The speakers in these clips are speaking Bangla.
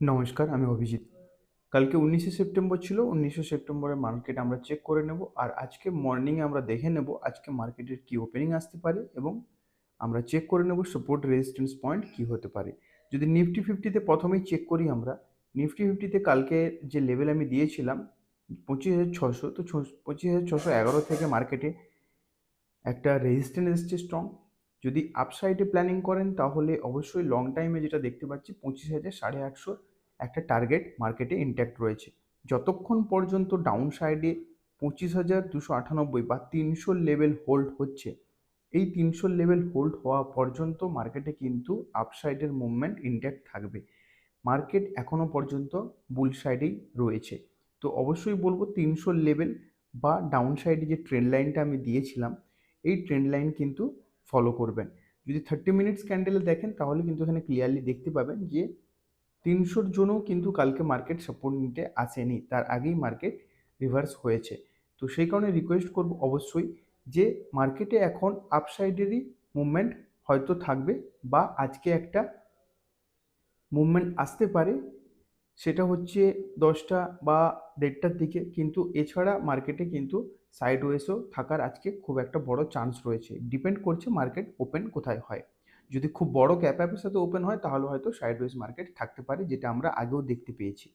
নমস্কার, আমি অভিজিৎ। কালকে উনিশে সেপ্টেম্বর ছিল, উনিশে সেপ্টেম্বরে মার্কেট আমরা চেক করে নেব আর আজকে মর্নিংয়ে আমরা দেখে নেব আজকে মার্কেটের কি ওপেনিং আসতে পারে এবং আমরা চেক করে নেব সাপোর্ট রেজিস্ট্যান্স পয়েন্ট কি হতে পারে। যদি নিফটি ফিফটিতে প্রথমেই চেক করি আমরা নিফটি ফিফটিতে কালকে যে লেভেল আমি দিয়েছিলাম, পঁচিশ হাজার ছশো তো পঁচিশ হাজার ছশো এগারো থেকে মার্কেটে একটা রেজিস্ট্যান্স এসছে স্ট্রং যদি আপসাইডে প্ল্যানিং করেন তাহলে অবশ্যই লং টাইমে যেটা দেখতে পাচ্ছি, পঁচিশ হাজার সাড়ে আটশো একটা টার্গেট মার্কেটে ইনট্যাক্ট রয়েছে। যতক্ষণ পর্যন্ত ডাউন সাইডে পঁচিশ হাজার দুশো আটানব্বই বা তিনশো লেভেল হোল্ড হচ্ছে, এই তিনশো লেভেল হোল্ড হওয়া পর্যন্ত মার্কেটে কিন্তু আপসাইডের মুভমেন্ট ইনট্যাক্ট থাকবে। মার্কেট এখনও পর্যন্ত বুল সাইডেই রয়েছে। তো অবশ্যই বলব তিনশো লেভেল বা ডাউন সাইডে যে ট্রেন্ড লাইনটা আমি দিয়েছিলাম, এই ট্রেন্ড লাইন কিন্তু ফলো করবেন। যদি থার্টি মিনিটস ক্যান্ডেলে দেখেন, তাহলে কিন্তু এখানে ক্লিয়ারলি দেখতে পাবেন যে তিনশোর জন্যও কিন্তু কালকে মার্কেট সাপোর্ট নিতে আসেনি। তার আগেই মার্কেট রিভার্স হয়েছে। তো সেই কারণে রিকোয়েস্ট করব অবশ্যই যে মার্কেটে এখন আপসাইডেরই মুভমেন্ট হয়তো থাকবে বা আজকে একটা মুভমেন্ট আসতে পারে। সেটা হচ্ছে দশটা বা দেড়টার দিকে। কিন্তু এছাড়া মার্কেটে কিন্তু সাইড ওয়েসও থাকার আজকে খুব একটা বড় চান্স রয়েছে। ডিপেন্ড করছে মার্কেট ওপেন কোথায় হয়। যদি খুব বড় গ্যাপ অ্যাপের সাথে ওপেন হয়, তাহলে হয়তো সাইডওয়েজ মার্কেট থাকতে পারে, যেটা আমরা আগেও দেখতে পেয়েছি।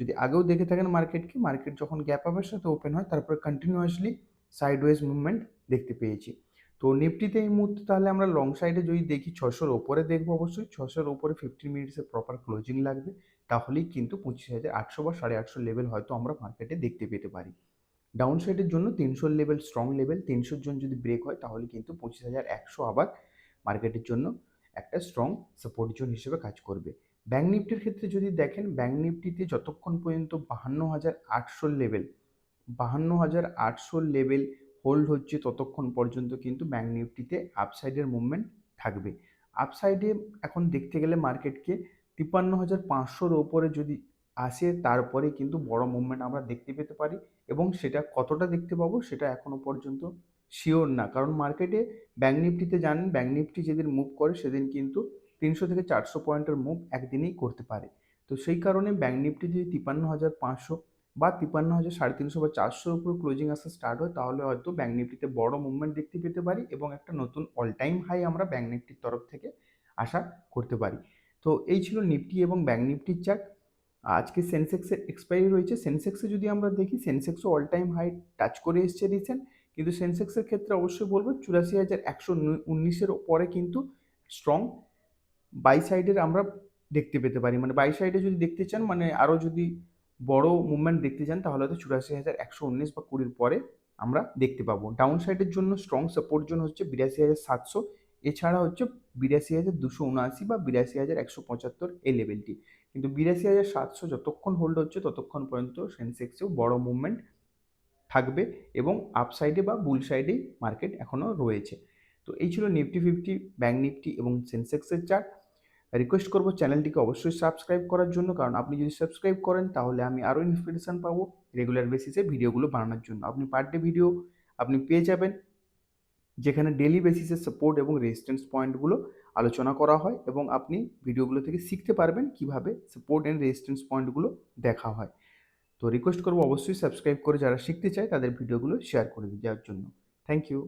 যদি আগেও দেখে থাকেন মার্কেটকে মার্কেট যখন গ্যাপ আপের সাথে ওপেন হয়, তারপরে কন্টিনিউয়াসলি সাইডওয়েজ মুভমেন্ট দেখতে পেয়েছি। তো নিফটিতে এই মুহূর্তে তাহলে আমরা লং সাইডে যদি দেখি ছশোর ওপরে দেখব অবশ্যই ছশোর ওপরে ফিফটিন মিনিটসের প্রপার ক্লোজিং লাগবে। তাহলেই কিন্তু পঁচিশ হাজার আটশো বা সাড়ে আটশো লেভেল হয়তো আমরা মার্কেটে দেখতে পেতে পারি। ডাউন সাইডের জন্য তিনশোর লেভেল স্ট্রং লেভেল তিনশোর জন যদি ব্রেক হয়, তাহলে কিন্তু পঁচিশ হাজার একশো আবার মার্কেটের জন্য একটা স্ট্রং সাপোর্ট জোন হিসেবে কাজ করবে। ব্যাঙ্ক নিফটির ক্ষেত্রে যদি দেখেন ব্যাঙ্ক নিফটিতে যতক্ষণ পর্যন্ত বাহান্ন হাজার আটশো লেভেল বাহান্ন হাজার আটশো লেভেল হোল্ড হচ্ছে, ততক্ষণ পর্যন্ত কিন্তু ব্যাঙ্ক নিফটিতে আপসাইডের মুভমেন্ট থাকবে। আপসাইডে এখন দেখতে গেলে মার্কেটকে তিপ্পান্ন হাজার পাঁচশোর ওপরে যদি আসে, তারপরে কিন্তু বড় মুভমেন্ট আমরা দেখতে পেতে পারি এবং সেটা কতটা দেখতে পাবো, সেটা এখনও পর্যন্ত শিওর না। কারণ মার্কেটে ব্যাঙ্ক নিফটিতে জানেন ব্যাঙ্ক নিফটি যেদিন মুভ করে সেদিন কিন্তু তিনশো থেকে চারশো পয়েন্টের মুভ একদিনেই করতে পারে। তো সেই কারণে ব্যাঙ্ক নিফটি যদি তিপ্পান্ন হাজার পাঁচশো বা তিপ্পান্ন হাজার সাড়ে তিনশো বা চারশোর উপর ক্লোজিং আসা স্টার্ট হয়, তাহলে হয়তো ব্যাঙ্ক নিফটিতে বড় মুভমেন্ট দেখতে পেতে পারি এবং একটা নতুন অল টাইম হাই আমরা ব্যাঙ্ক নিফটির তরফ থেকে আশা করতে পারি। তো এই ছিল নিফটি এবং ব্যাঙ্ক নিফটির চার্ট আজকে সেন্সেক্সের এক্সপায়ারি রয়েছে। সেন্সেক্সে যদি আমরা দেখি সেন্সেক্সও অল টাইম হাই টাচ করে এসছে রিসেন্ট কিন্তু সেন্সেক্সের ক্ষেত্রে অবশ্যই বলব চুরাশি হাজার একশো উনিশের পরে কিন্তু স্ট্রং বাই সাইডের আমরা দেখতে পেতে পারি। মানে বাই সাইডে যদি দেখতে চান মানে আরও যদি বড় মুভমেন্ট দেখতে চান, তাহলে হয়তো চুরাশি হাজার একশো উনিশ বা কুড়ির পরে আমরা দেখতে পাবো। ডাউন সাইডের জন্য স্ট্রং সাপোর্ট জোন হচ্ছে বিরাশি হাজার সাতশো। এছাড়া হচ্ছে বিরাশি হাজার দুশো উনআশি বা বিরাশি হাজার একশো পঁচাত্তর এই লেভেলটি কিন্তু বিরাশি হাজার সাতশো যতক্ষণ হোল্ড হচ্ছে, ততক্ষণ পর্যন্ত সেন্সেক্সেও বড় মুভমেন্ট থাকবে এবং আপসাইডে বা বুল সাইডেই মার্কেট এখনও রয়েছে। তো এই ছিল নিফটি ফিফটি ব্যাঙ্ক নিফটি এবং সেন্সেক্সের চার্ট রিকোয়েস্ট করব চ্যানেলটিকে অবশ্যই সাবস্ক্রাইব করার জন্য, কারণ আপনি যদি সাবস্ক্রাইব করেন তাহলে আমি আরও ইনস্পিরেশান পাবো রেগুলার বেসিসে ভিডিওগুলো বানানোর জন্য। আপনি পার ডে ভিডিও আপনি পেয়ে যাবেন, যেখানে ডেলি বেসিসে সাপোর্ট এবং রেজিস্ট্যান্স পয়েন্টগুলো আলোচনা করা হয় এবং আপনি ভিডিওগুলো থেকে শিখতে পারবেন কীভাবে সাপোর্ট অ্যান্ড রেজিস্ট্যান্স পয়েন্টগুলো দেখা হয়। তো রিকোয়েস্ট করব অবশ্যই সাবস্ক্রাইব করে যারা শিখতে চায় তাদের ভিডিওগুলো শেয়ার করে দেওয়ার জন্য। Thank you